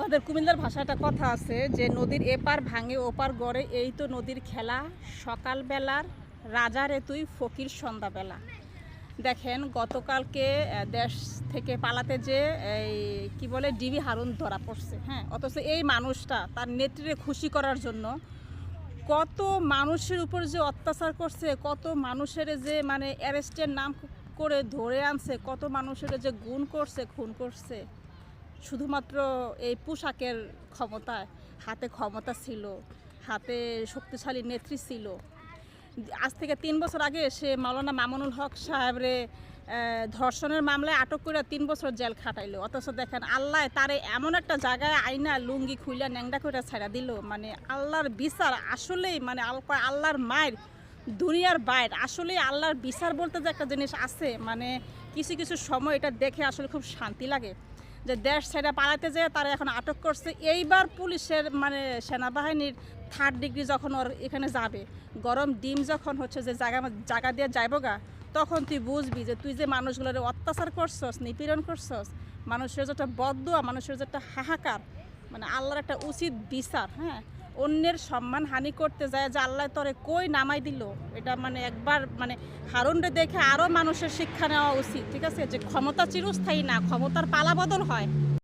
আমাদের কুমিল্লার ভাষায় একটা কথা আছে যে নদীর এপার ভাঙে ওপার গড়ে, এই তো নদীর খেলা। সকালবেলার রাজারে তুই ফকির সন্ধ্যাবেলা। দেখেন, গতকালকে দেশ থেকে পালাতে যে, এই, কি বলে, ডিবি হারুন ধরা পড়ছে হ্যাঁ? অথচ এই মানুষটা তার নেত্রীরে খুশি করার জন্য কত মানুষের উপর যে অত্যাচার করছে, কত মানুষের যে মানে অ্যারেস্টের নাম করে ধরে আনছে, কত মানুষের যে গুণ করছে, খুন করছে। শুধুমাত্র এই পোশাকের ক্ষমতায় হাতে ক্ষমতা ছিল, হাতে শক্তিশালী নেত্রী ছিল। আজ থেকে তিন বছর আগে সে মাওলানা মামুনুল হক সাহেবরে ধর্ষণের মামলায় আটক করে তিন বছর জেল খাটাইলো। অথচ দেখেন আল্লাহ তারে এমন একটা জায়গায় আইনা, লুঙ্গি খুইলা, ন্যাংডা করে ছাড়া দিল। মানে আল্লাহর বিচার আসলেই মানে আল- আল্লাহর মায়ের দুনিয়ার বাইর। আসলে আল্লাহর বিচার বলতে যে একটা জিনিস আছে মানে কিছু কিছু সময় এটা দেখে আসলে খুব শান্তি লাগে। যে দেশ ছেড়ে পালাতে যেয়ে তারা এখন আটক করছে। এইবার পুলিশের মানে সেনাবাহিনীর থার্ড ডিগ্রি যখন ওর এখানে যাবে, গরম ডিম যখন হচ্ছে যে জায়গা জায়গা দিয়ে যাইব গা, তখন তুই বুঝবি যে তুই যে মানুষগুলোর অত্যাচার করছস, নিপীড়ন করছস, মানুষের যেটা বদুয়া, মানুষের যেটা হাহাকার মানে আল্লাহর একটা উচিত বিচার হ্যাঁ? অন্যের সম্মান হানি করতে যায়, যে আল্লাহ তরে কই নামাই দিল? এটা মানে একবার মানে হারুনরে দেখে আরও মানুষের শিক্ষা নেওয়া উচিত, ঠিক আছে? যে ক্ষমতা চিরস্থায়ী না, ক্ষমতার পালা বদল হয়।